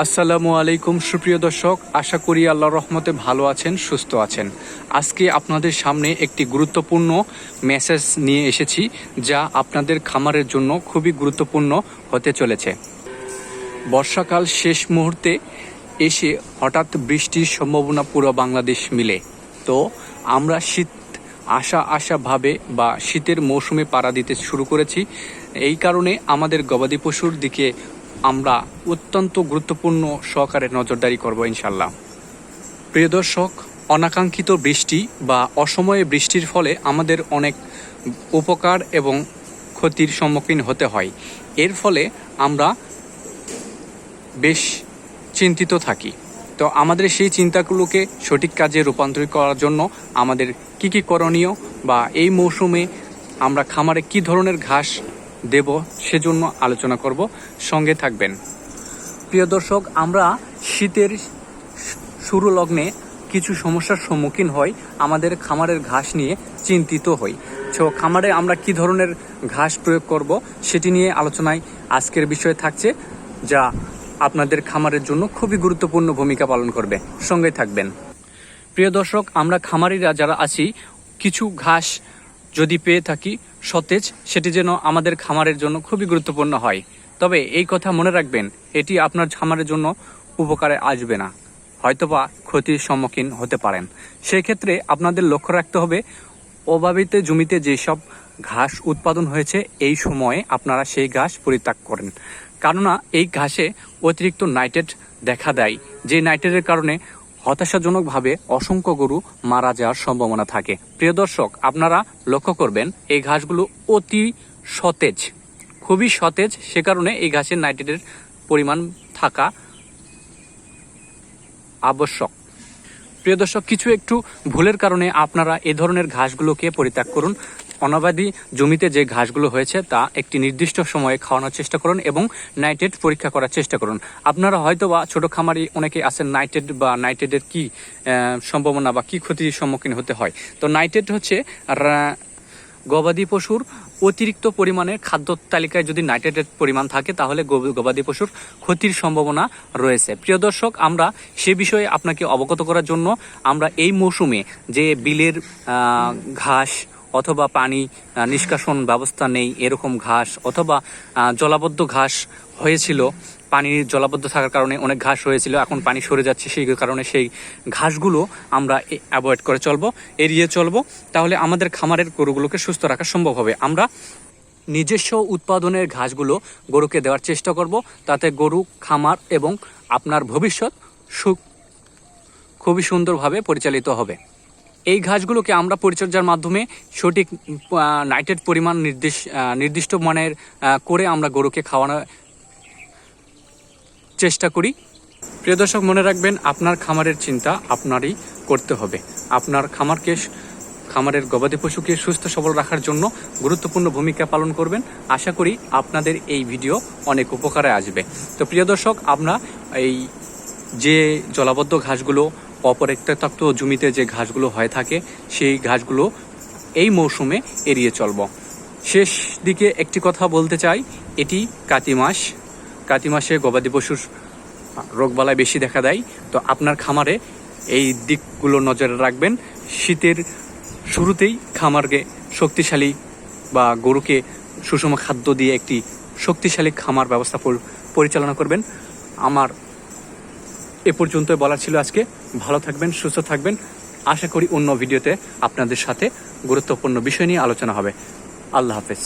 আসসালামু আলাইকুম, সুপ্রিয় দর্শক। আশা করি আল্লাহ রহমতে ভালো আছেন, সুস্থ আছেন। আজকে আপনাদের সামনে একটি গুরুত্বপূর্ণ মেসেজ নিয়ে এসেছি, যা আপনাদের খামারের জন্য খুবই গুরুত্বপূর্ণ হতে চলেছে। বর্ষাকাল শেষ মুহূর্তে এসে হঠাৎ বৃষ্টির সম্ভাবনা পুরো বাংলাদেশ মিলে। তো আমরা শীত আশা আশাভাবে বা শীতের মৌসুমে পাড়া দিতে শুরু করেছি। এই কারণে আমাদের গবাদি পশুর দিকে আমরা অত্যন্ত গুরুত্বপূর্ণ সহকারে নজরদারি করব ইনশাল্লাহ প্রিয় দর্শক, অনাকাঙ্ক্ষিত বৃষ্টি বা অসময়ে বৃষ্টির ফলে আমাদের অনেক উপকার এবং ক্ষতির সম্মুখীন হতে হয়। এর ফলে আমরা বেশ চিন্তিত থাকি। তো আমাদের সেই চিন্তাগুলোকে সঠিক কাজে রূপান্তরিত করার জন্য আমাদের কি কি করণীয় বা এই মৌসুমে আমরা খামারে কি ধরনের ঘাস দেব, সেজন্য আলোচনা করব। সঙ্গে থাকবেন। প্রিয় দর্শক, আমরা শীতের শুরু লগ্নে কিছু সমস্যার সম্মুখীন হই, আমাদের খামারের ঘাস নিয়ে চিন্তিত হই। তো খামারে আমরা কি ধরনের ঘাস প্রয়োগ করব, সেটি নিয়ে আলোচনায় আজকের বিষয় থাকছে, যা আপনাদের খামারের জন্য খুবই গুরুত্বপূর্ণ ভূমিকা পালন করবে। সঙ্গে থাকবেন। প্রিয় দর্শক, আমরা খামারিরা যারা আছি, কিছু ঘাস যদি পেয়ে থাকি সতেজ, সেটি যেন আমাদের খামারের জন্য খুবই গুরুত্বপূর্ণ হয়। তবে এই কথা মনে রাখবেন, এটি আপনার খামারের জন্য উপকারে আসবে না। হয়তোবা ক্ষতির সম্মুখীন হতে পারেন। সেক্ষেত্রে আপনাদের লক্ষ্য রাখতে হবে, অভাবিত জমিতে যেসব ঘাস উৎপাদন হয়েছে, এই সময়ে আপনারা সেই ঘাস পরিত্যাগ করেন। কেননা, এই ঘাসে অতিরিক্ত নাইট্রেট দেখা দেয়, যে নাইট্রেটের কারণে হতাশাজনকভাবে অসংখ্য গরু মারা যাওয়ার সম্ভাবনা থাকে। প্রিয় দর্শক, আপনারা লক্ষ্য করবেন, এই ঘাসগুলো অতি সতেজ। খুবই সতেজ, সে কারণে এই ঘাসের নাইট্রেটের পরিমাণ থাকা আবশ্যক। প্রিয় দর্শক, কিছু একটু ভুলের কারণে আপনারা এ ধরনের ঘাসগুলোকে পরিত্যাগ করুন। অনাবাদী জমিতে যে ঘাসগুলো হয়েছে, তা একটি নির্দিষ্ট সময়ে খাওয়ানোর চেষ্টা করুন এবং নাইট্রেট পরীক্ষা করার চেষ্টা করুন। আপনারা হয়তো বা ছোটো খামারি অনেকে আছেন, নাইট্রেট বা নাইট্রেটের কি সম্ভাবনা বা কি ক্ষতির সম্মুখীন হতে হয়। তো নাইট্রেট হচ্ছে গবাদি পশুর অতিরিক্ত পরিমাণে খাদ্য তালিকায় যদি নাইট্রেটের পরিমাণ থাকে, তাহলে গবাদি পশুর ক্ষতির সম্ভাবনা রয়েছে। প্রিয় দর্শক, আমরা সে বিষয়ে আপনাকে অবগত করার জন্য আমরা এই মৌসুমে যে বিলের ঘাস অথবা পানি নিষ্কাশন ব্যবস্থা নেই এরকম ঘাস, অথবা জলাবদ্ধ ঘাস হয়েছিল। পানি জলাবদ্ধ থাকার কারণে অনেক ঘাস হয়েছিল, এখন পানি সরে যাচ্ছে সেই কারণে সেই ঘাসগুলো আমরা অ্যাভয়েড করে চলবো, এড়িয়ে চলবো। তাহলে আমাদের খামারের গরুগুলোকে সুস্থ রাখা সম্ভব হবে। আমরা নিজস্ব উৎপাদনের ঘাসগুলো গরুকে দেওয়ার চেষ্টা করব, তাতে গরু, খামার এবং আপনার ভবিষ্যৎ সুখ, খুবই সুন্দরভাবে পরিচালিত হবে। এই ঘাসগুলোকে আমরা পরিচর্যার মাধ্যমে সঠিক নাইট্রেট পরিমাণ আহ, নির্দিষ্ট মানের করে আমরা গরুকে খাওয়ানোর চেষ্টা করি। প্রিয় দর্শক মনে রাখবেন আপনার খামারের চিন্তা আপনারই করতে হবে। আপনার খামারকে খামারের গবাদি পশুকে সুস্থ সবল রাখার জন্য গুরুত্বপূর্ণ ভূমিকা পালন করবেন। আশা করি আপনাদের এই ভিডিও অনেক উপকারে আসবে। তো প্রিয় দর্শক আমরা এই যে জলাবদ্ধ ঘাসগুলো অপরিত্যক্ত জমিতে যে ঘাসগুলো হয়ে থাকে, সেই ঘাসগুলো এই মৌসুমে এড়িয়ে চলব। শেষ দিকে একটি কথা বলতে চাই, এটি কাতি মাস। কাতি মাসে গবাদি পশুর রোগবালাই বেশি দেখা দেয়। তো আপনার খামারে এই দিকগুলো নজরে রাখবেন। শীতের শুরুতেই খামারকে শক্তিশালী বা গরুকে সুষম খাদ্য দিয়ে একটি শক্তিশালী খামার ব্যবস্থা পরিচালনা করবেন। আমার এ পর্যন্ত বলার ছিল আজকে। ভালো থাকবেন, সুস্থ থাকবেন। আশা করি অন্য ভিডিওতে আপনাদের সাথে গুরুত্বপূর্ণ বিষয় নিয়ে আলোচনা হবে। আল্লাহ হাফেজ।